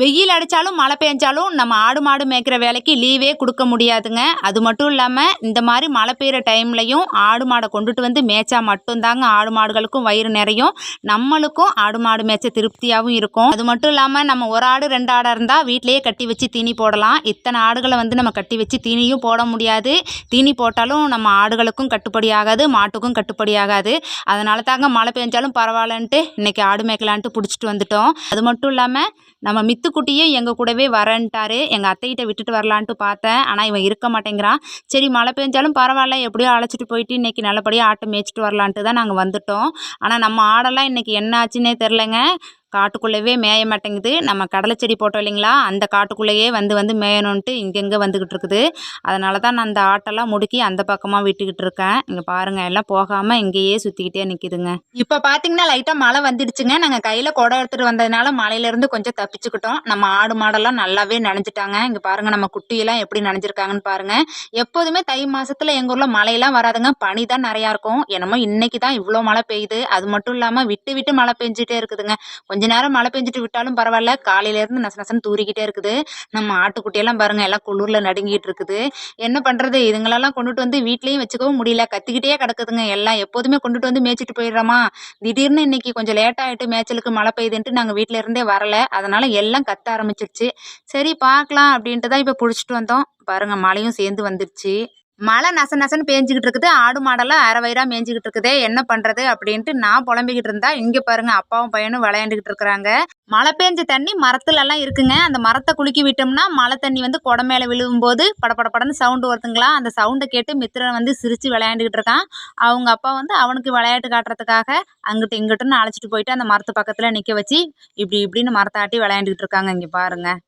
வெயில் அடித்தாலும் மழை பெஞ்சாலும் நம்ம ஆடு மாடு மேய்க்கிற வேலைக்கு லீவே கொடுக்க முடியாதுங்க. அது மட்டும் இல்லாமல் இந்த மாதிரி மழை பெய்கிற டைம்லையும் ஆடு மாடை கொண்டுட்டு வந்து மேய்ச்சா மட்டும்தாங்க ஆடு மாடுகளுக்கும் வயிறு நிறையும். நம்மளுக்கும் ஆடு மாடு மேய்ச்ச திருப்தியாகவும் இருக்கும். அது மட்டும் இல்லாமல் நம்ம ஒரு ஆடு ரெண்டு ஆடாக இருந்தால் வீட்டிலையே கட்டி வச்சு தீனி போடலாம். இத்தனை ஆடுகளை வந்து நம்ம கட்டி வச்சு தீனியும் போட முடியாது. தீனி போட்டாலும் நம்ம ஆடுகளுக்கும் கட்டுப்படி ஆகாது மாட்டுக்கும் கட்டுப்படி ஆகாது. அதனால தாங்க மழை பெஞ்சாலும் பரவாயில்லன்ட்டு இன்றைக்கி ஆடு மேய்க்கலான்ட்டு பிடிச்சிட்டு வந்துட்டோம். அது மட்டும் இல்லாமல் நம்ம சித்துக்குட்டியும் எங்கள் கூடவே வரேன்ட்டாரு. எங்கள் அத்தைகிட்ட விட்டுட்டு வரலான்ட்டு பார்த்தேன். ஆனால் இவன் இருக்க மாட்டேங்கிறான். சரி மழை பெஞ்சாலும் பரவாயில்ல. எப்படியோ அழைச்சிட்டு போயிட்டு இன்றைக்கி நல்லபடியாக ஆட்டை மேய்ச்சிட்டு வரலான்ட்டு தான் நாங்கள் வந்துட்டோம். ஆனால் நம்ம ஆடெல்லாம் இன்றைக்கி என்ன ஆச்சுன்னே தெரிலங்க காட்டுக்குள்ளேயே மேய மாட்டேங்குது. நம்ம கடலை செடி போட்டோம் இல்லைங்களா? அந்த காட்டுக்குள்ளேயே வந்து வந்து மேயணுன்ட்டு இங்கெங்கே வந்துக்கிட்டு இருக்குது. அதனால தான் நான் அந்த ஆட்டெல்லாம் முடுக்கி அந்த பக்கமாக விட்டுக்கிட்டு இருக்கேன். இங்கே பாருங்கள் எல்லாம் போகாமல் இங்கேயே சுற்றிக்கிட்டே நிற்கிதுங்க இப்போ பார்த்தீங்கன்னா லைட்டாக மழை வந்துடுச்சுங்க. நாங்கள் கையில் குடம் எடுத்துகிட்டு வந்ததுனால மழையிலேருந்து கொஞ்சம் தப்பிச்சுக்கிட்டோம். நம்ம ஆடு மாடெல்லாம் நல்லாவே நனைஞ்சிட்டாங்க. இங்கே பாருங்கள் நம்ம குட்டியெல்லாம் எப்படி நனைஞ்சிருக்காங்கன்னு பாருங்கள் எப்போதுமே தை மாதத்தில் எங்கள் ஊரில் மழையெல்லாம் வராதுங்க. பனி தான் நிறையா இருக்கும். என்னமோ இன்னைக்கு தான் இவ்வளோ மழை பெய்யுது. அது மட்டும் இல்லாமல் விட்டு விட்டு மழை பெஞ்சிட்டே இருக்குதுங்க. கொஞ்சம் கொஞ்ச நேரம் மழை பெஞ்சிட்டு விட்டாலும் பரவாயில்ல. காலையிலேருந்து நச நசன்னு தூறிக்கிட்டே இருக்குது. நம்ம ஆட்டுக்குட்டியெல்லாம் பாருங்கள் எல்லாம் குளிரில் நடுங்கிட்டு இருக்குது. என்ன பண்ணுறது இதுங்களெல்லாம் கொண்டுட்டு வந்து வீட்லேயும் வச்சுக்கவும் முடியல. கத்திக்கிட்டே கிடக்குதுங்க. எல்லாம் எப்போதுமே கொண்டுட்டு வந்து மேய்ச்சிட்டு போயிடுறோமா? திடீர்னு இன்னைக்கு கொஞ்சம் லேட் ஆகிட்டு மேய்ச்சலுக்கு மழை பெய்யுதுன்ட்டு நாங்கள் வீட்டில் இருந்தே வரல. அதனால் எல்லாம் கத்த ஆரம்பிச்சிருச்சு. சரி பார்க்கலாம் அப்படின்ட்டு தான் இப்போ பிடிச்சிட்டு வந்தோம். பாருங்கள் மழையும் சேர்ந்து வந்துருச்சு. மழை நச நசன்னு பேஞ்சிக்கிட்டு இருக்குது. ஆடு மாடெல்லாம் அரை வயிறாக மேய்ஞ்சிக்கிட்டு இருக்குதே. என்ன பண்ணுறது அப்படின்ட்டு நான் புலம்பிக்கிட்டு இருந்தா இங்கே பாருங்க அப்பாவும் பையனும் விளையாண்டுக்கிட்டு இருக்கிறாங்க. மழை பெஞ்ச தண்ணி மரத்துலலாம் இருக்குங்க. அந்த மரத்தை குலுக்கி விட்டோம்னா மழை தண்ணி வந்து குடம் மேலே விழுகும்போது படபடபடன்னு சவுண்டு வருதுங்களா? அந்த சவுண்டை கேட்டு மித்திரன் வந்து சிரித்து விளையாண்டுக்கிட்டு இருக்கான். அவங்க அப்பா வந்து அவனுக்கு விளையாட்டு காட்டுறதுக்காக அங்கிட்டு இங்கிட்டுன்னு அழைச்சிட்டு போயிட்டு அந்த மரத்து பக்கத்தில் நிற்க வச்சு இப்படி இப்படின்னு மரத்தாட்டி விளையாண்டுக்கிட்டு இருக்காங்க. இங்கே பாருங்கள்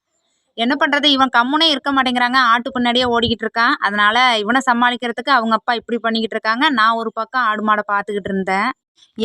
என்ன பண்ணுறது இவன் கம்முனே இருக்க மாட்டேங்கிறாங்க. ஆட்டு பின்னாடியே ஓடிக்கிட்டு இருக்கான். அதனால் இவனை சமாளிக்கிறதுக்கு அவங்க அப்பா இப்படி பண்ணிக்கிட்டு இருக்காங்க. நான் ஒரு பக்கம் ஆடு மாடை பார்த்துக்கிட்டு இருந்தேன்.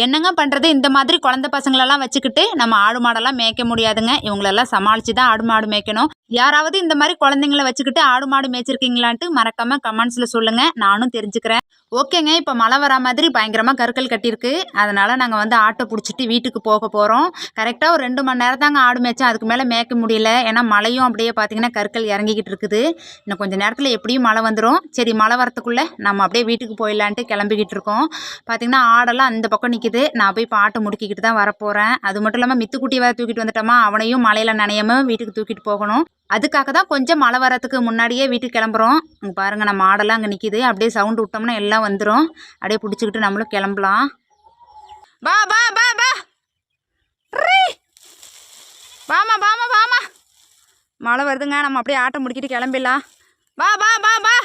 என்னங்க பண்ணுறது இந்த மாதிரி குழந்த பசங்களெல்லாம் வச்சுக்கிட்டு நம்ம ஆடு மாடெல்லாம் மேய்க்க முடியாதுங்க. இவங்களெல்லாம் சமாளித்து தான் ஆடு மாடு மேய்க்கணும். யாராவது இந்த மாதிரி குழந்தைங்கள வச்சுக்கிட்டு ஆடு மாடு மேய்ச்சிருக்கீங்களான்ட்டு மறக்காமல் கமெண்ட்ஸில் சொல்லுங்கள் நானும் தெரிஞ்சுக்கிறேன். ஓகேங்க இப்போ மழை வரா மாதிரி பயங்கரமாக கருக்கல் கட்டியிருக்கு. அதனால் நாங்கள் வந்து ஆட்டை பிடிச்சிட்டு வீட்டுக்கு போக போகிறோம் கரெக்டாக ஒரு ரெண்டு மணி நேரம் தாங்க ஆடு மேய்ச்சோம். அதுக்கு மேலே மேய்க்க முடியல. ஏன்னா மழையும் அப்படியே பார்த்தீங்கன்னா கற்கள் இறங்கிக்கிட்டு இருக்குது. இன்னும் கொஞ்சம் நேரத்தில் எப்படியும் மழை வந்துடும் சரி மழை வரத்துக்குள்ளே நம்ம அப்படியே வீட்டுக்கு போயிடலான்ட்டு கிளம்பிக்கிட்டு இருக்கோம். பார்த்திங்கன்னா ஆடெல்லாம் அந்த பக்கம் நிற்கிது நான் போய் பாட்டு முடுக்கிக்கிட்டு தான் வரப்போகிறேன் அது மட்டும் இல்லாமல் மித்துக்குட்டி வேறு தூக்கிட்டு வந்துட்டோமா? அவனையும் மழையில் நனையாமல் வீட்டுக்கு தூக்கிட்டு போகணும். அதுக்காக தான் கொஞ்சம் மழை வரத்துக்கு முன்னாடியே வீட்டுக்கு கிளம்புறோம். இங்கே பாருங்கள் நம்ம மாடெல்லாம் அங்கே நிற்கிது அப்படியே சவுண்டு விட்டோம்னா எல்லாம் வந்துடும் அப்படியே பிடிச்சிக்கிட்டு நம்மளும் கிளம்பலாம். பா பா பா பா வாமா வாமா வாமா. மழை வருதுங்க. நம்ம அப்படியே ஆட்டை முடிக்கிட்டு கிளம்பிடலாம். வா வா வா வா.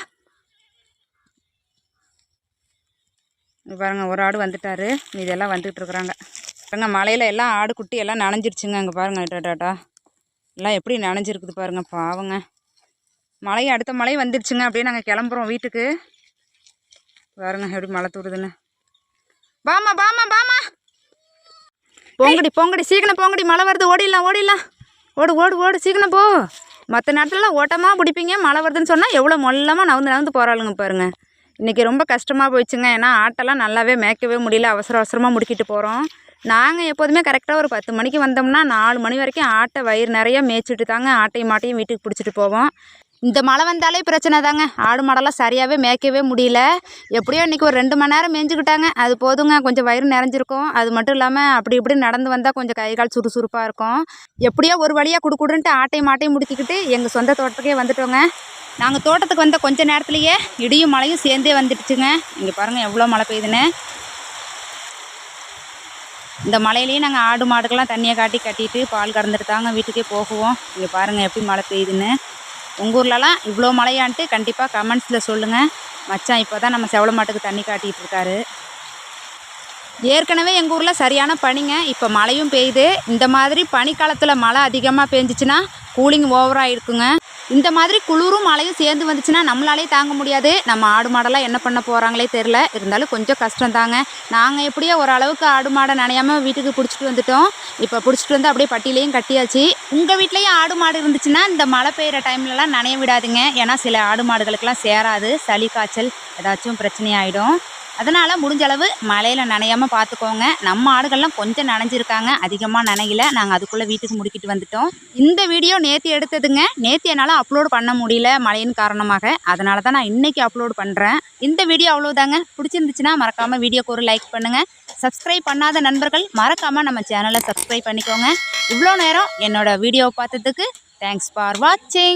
பாருங்க ஒரு ஆடு வந்துட்டாரு. இதெல்லாம் வந்துட்டு இருக்கிறாங்க பாருங்க மலையில் எல்லாம் ஆடு குட்டி எல்லாம் நனைஞ்சிருச்சுங்க அங்கே பாருங்க டாட்டாட்டா எல்லாம் எப்படி நனைஞ்சிருக்குது பாருங்க பாவங்க. மழை அடுத்த மழை வந்துருச்சுங்க. அப்படியே நாங்கள் கிளம்புறோம் வீட்டுக்கு. பாருங்க எப்படி மழை தூடுதுன்னு பாமா பாமா பாமா. போங்கடி போங்கடி சீக்கிரம் போங்கடி. மழை வருது ஓடிடலாம் ஓடிடலாம். ஓடு ஓடு ஓடு சீக்கிரம் போ. மற்ற நேரத்துலலாம் ஓட்டமாக பிடிப்பீங்க மழை வருதுன்னு சொன்னால் எவ்வளோ மொல்லமாக நவுந்து நவுந்து போகிறாளுங்க பாருங்கள் இன்றைக்கி ரொம்ப கஷ்டமாக போயிடுச்சுங்க. ஏன்னா ஆட்டெல்லாம் நல்லாவே மேய்க்கவே முடியல. அவசர அவசரமாக முடிக்கிட்டு போகிறோம் நாங்கள் எப்போதுமே கரெக்டாக ஒரு பத்து மணிக்கு வந்தோம்னா நாலு மணி வரைக்கும் ஆட்டை வயிறு நிறைய மேய்ச்சிட்டு தாங்க ஆட்டையும் மாட்டையும் வீட்டுக்கு பிடிச்சிட்டு போவோம். இந்த மழை வந்தாலே பிரச்சனை தாங்க. ஆடு மாடெல்லாம் சரியாகவே மேய்க்கவே முடியல. எப்படியோ இன்றைக்கி ஒரு ரெண்டு மணி நேரம் மேய்ஞ்சிக்கிட்டாங்க. அது போதுங்க கொஞ்சம் வயிறு நிறைஞ்சிருக்கும். அது மட்டும் இல்லாமல் அப்படி இப்படி நடந்து வந்தால் கொஞ்சம் கை கால் சுறுசுறுப்பாக இருக்கும். எப்படியோ ஒரு வழியாக குடுக்குடுன்ட்டு ஆட்டையும் மாட்டையும் முடிக்கிக்கிட்டு எங்கள் சொந்த தோட்டத்துக்கே வந்துட்டோங்க. நாங்கள் தோட்டத்துக்கு வந்த கொஞ்ச நேரத்துலையே இடியும் மழையும் சேர்ந்தே வந்துடுச்சுங்க. இங்கே பாருங்கள் எவ்வளோ மழை பெய்யுதுன்னு. இந்த மழையிலேயே நாங்கள் ஆடு மாடுக்கெல்லாம் தண்ணியை காட்டி கட்டிட்டு பால் கறந்துட்டு தாங்க வீட்டுக்கே போகுவோம். இங்கே பாருங்கள் எப்படி மழை பெய்யுதுன்னு. உங்கள் ஊர்லலாம் இவ்வளோ மழையான்ட்டு கண்டிப்பாக கமெண்ட்ஸில் சொல்லுங்கள் மச்சான் இப்போ தான் நம்ம செவள மாட்டுக்கு தண்ணி காட்டிகிட்டு இருக்காரு. ஏற்கனவே எங்கள் ஊரில் சரியான பனிங்க. இப்போ மழையும் பெய்யுது. இந்த மாதிரி பனிக்காலத்தில் மழை அதிகமாக பெஞ்சிச்சின்னா கூலிங் ஓவராக இருக்குங்க இந்த மாதிரி குளிரும் மழையும் சேர்ந்து வந்துச்சுன்னா நம்மளாலே தாங்க முடியாது. நம்ம ஆடு மாடெல்லாம் என்ன பண்ண போகிறாங்களே தெரில இருந்தாலும் கொஞ்சம் கஷ்டம் தாங்க. நாங்கள் எப்படியோ ஓரளவுக்கு ஆடு மாடை நனையாமல் வீட்டுக்கு பிடிச்சிட்டு வந்துட்டோம். இப்போ பிடிச்சிட்டு வந்து அப்படியே பட்டியிலையும் கட்டியாச்சு. உங்கள் வீட்லேயும் ஆடு மாடு இருந்துச்சுன்னா இந்த மழை பெய்கிற டைம்லலாம் நனைய விடாதுங்க. ஏன்னா சில ஆடு மாடுகளுக்கெல்லாம் சேராது. சளி காய்ச்சல் ஏதாச்சும் பிரச்சனை ஆகிடும் அதனால் முடிஞ்ச அளவு மழையில் நனையாமல் பார்த்துக்கோங்க நம்ம ஆடுகள்லாம் கொஞ்சம் நனைஞ்சிருக்காங்க. அதிகமாக நனையில. நாங்கள் அதுக்குள்ளே வீட்டுக்கு முடிக்கிட்டு வந்துட்டோம். இந்த வீடியோ நேற்று எடுத்ததுங்க. நேற்று என்னால் அப்லோடு பண்ண முடியல மழையின் காரணமாக. அதனால தான் நான் இன்றைக்கி அப்லோடு பண்ணுறேன் இந்த வீடியோ அவ்வளோதாங்க பிடிச்சிருந்துச்சுன்னா மறக்காமல் வீடியோக்கு ஒரு லைக் பண்ணுங்கள் சப்ஸ்கிரைப் பண்ணாத நண்பர்கள் மறக்காமல் நம்ம சேனலை சப்ஸ்கிரைப் பண்ணிக்கோங்க. இவ்வளோ நேரம் என்னோடய வீடியோவை பார்த்ததுக்கு தேங்க்ஸ் ஃபார் வாட்சிங்